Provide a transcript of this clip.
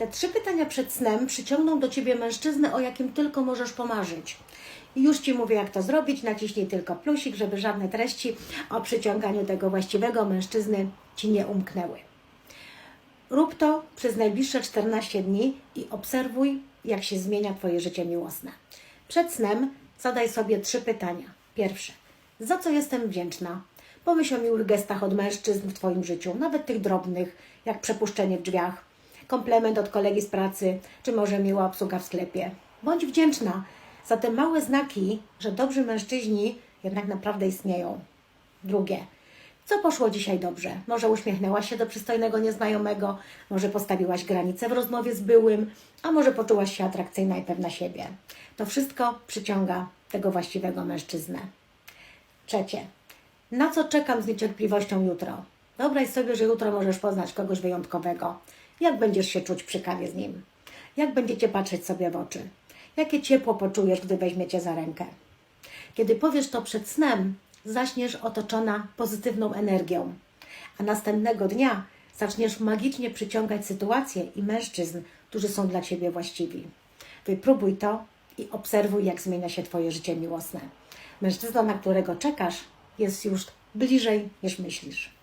Te trzy pytania przed snem przyciągną do Ciebie mężczyznę, o jakim tylko możesz pomarzyć. I już Ci mówię, jak to zrobić. Naciśnij tylko plusik, żeby żadne treści o przyciąganiu tego właściwego mężczyzny Ci nie umknęły. Rób to przez najbliższe 14 dni i obserwuj, jak się zmienia Twoje życie miłosne. Przed snem zadaj sobie trzy pytania. Pierwsze. Za co jestem wdzięczna? Pomyśl o miłych gestach od mężczyzn w Twoim życiu, nawet tych drobnych, jak przepuszczenie w drzwiach, komplement od kolegi z pracy, czy może miła obsługa w sklepie. Bądź wdzięczna za te małe znaki, że dobrzy mężczyźni jednak naprawdę istnieją. Drugie. Co poszło dzisiaj dobrze? Może uśmiechnęłaś się do przystojnego nieznajomego, może postawiłaś granicę w rozmowie z byłym, a może poczułaś się atrakcyjna i pewna siebie. To wszystko przyciąga tego właściwego mężczyznę. Trzecie. Na co czekam z niecierpliwością jutro? Wyobraź sobie, że jutro możesz poznać kogoś wyjątkowego. Jak będziesz się czuć przy kawie z nim? Jak będziecie patrzeć sobie w oczy? Jakie ciepło poczujesz, gdy weźmiecie za rękę? Kiedy powiesz to przed snem, zaśniesz otoczona pozytywną energią, a następnego dnia zaczniesz magicznie przyciągać sytuacje i mężczyzn, którzy są dla Ciebie właściwi. Wypróbuj to i obserwuj, jak zmienia się Twoje życie miłosne. Mężczyzna, na którego czekasz, jest już bliżej niż myślisz.